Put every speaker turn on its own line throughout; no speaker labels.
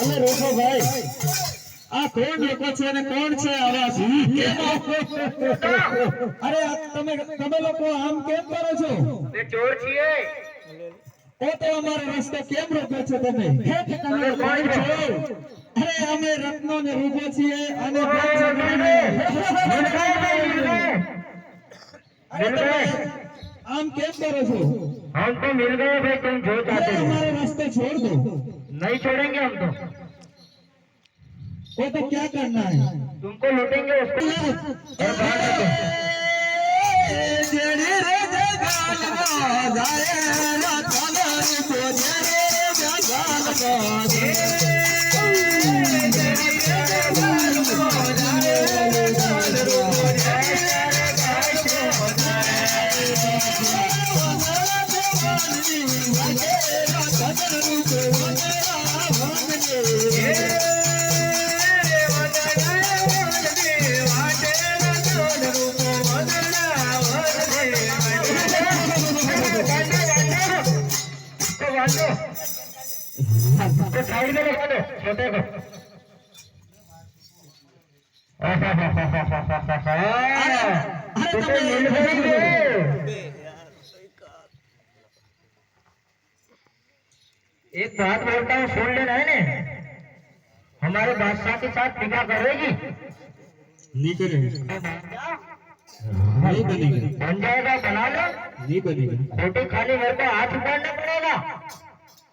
અરે રોકો ભાઈ આ કોણ લોકો છે અને કોણ છે આવા ભૂત કેમ આવો? અરે આ તમે તમે લોકો આમ કેમ કરો છો
તે ચોર છીએ
તો તો અમારો રસ્તો કેમ રોક્યો છો તમે હે કે તમે કોણ છો અરે અમે રત્નો ને રૂપો છીએ અને અરે તમે આમ કેમ કરો છો
हम तो मिल गए भाई तुम जो
અરે
चाहते हो
हमारा रास्ता छोड़ दो
नहीं छोड़ेंगे हम तो
वो तो क्या करना है
तुमको लूटेंगे उसको और बाहर रखो। तो साइड में लगा दो छोटे को। तुझे मिल गई एक बात बोलता हूँ सुन लेना है ने। हमारे बादशाह के साथ निकाह करेगी
नहीं करेंगे। नहीं बनेगा।
बन जाएगा बना लो।
नहीं बनेगा।
रोटी खाली मेरे को हाथ उठाना पड़ेगा।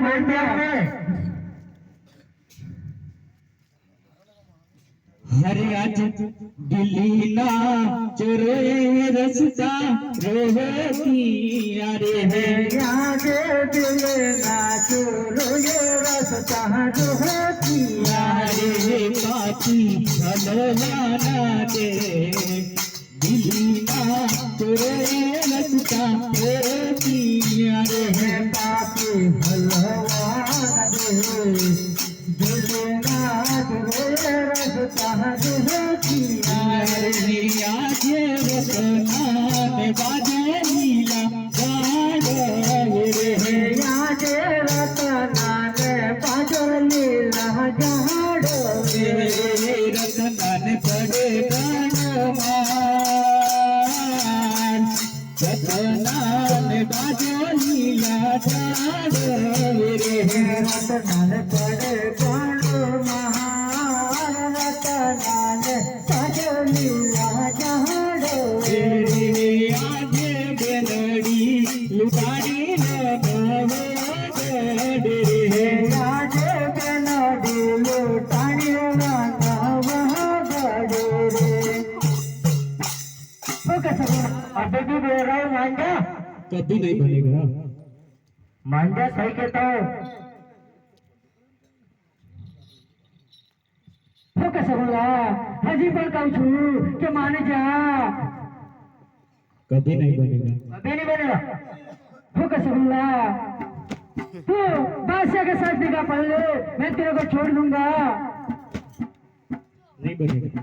जा अभी भी मान जा
हरे आज दिल्ली ना चोरे रसता रोहती अरे है।
याद दिल ना चोरो रास्ता जो होती
यारे पाती भलवाना दे दिल्ली ना चोरे रसता रोहती अरे है।
पापी
रे रतनान पड़े
गाड़ो महान रतनान पाजली लह जाड़ो
आगे बेलड़ी लुटाड़ी नगवे रे
बना दिलो टाणी रंगा रे अबे भी बोल रहा हूँ मान जा
कभी नहीं बनेगा।
मान जा सही कहता हूँ। वो कैसे बोला हजी पर कहूँ छू कि मान जा।
कभी नहीं बनेगा।
अभी नहीं बनेगा। वो कैसे बोला तू बादशाह के साथ निकाह पढ़ ले मैं तेरे को छोड़ दूँगा।
नहीं बनेगा।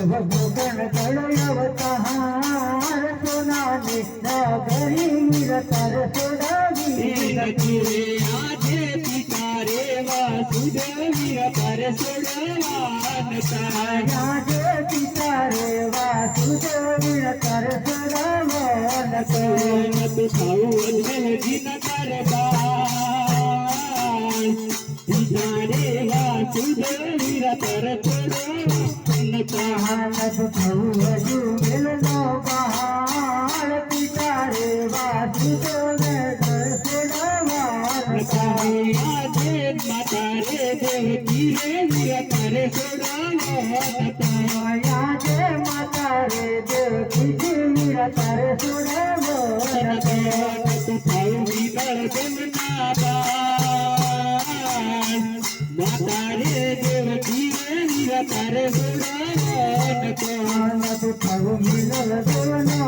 ಅವತಾರ
ಸುನಾಮಿ ನಾಗರಿ ನಿರತರ ಸುಡಾಗಿ ರಾಧೆ ಪಿತಾರೆ ವಾಸುದೇವಿಯ ಪರ ಸುಡವಾನಕ ಪಿತಾರೆ
ವಾಸುದೇವಿಯ ಪರ ಸುಡವಾನಕ ಸಾವು ದಿನ ಕರ मिलनो पहाड़
पिता रे बाजू तो माता रे देवती रे निरतर सुडावा माता रे देवती निरतर सुडावा మరవుడే నాకు నాకు పవు మిలవదు నా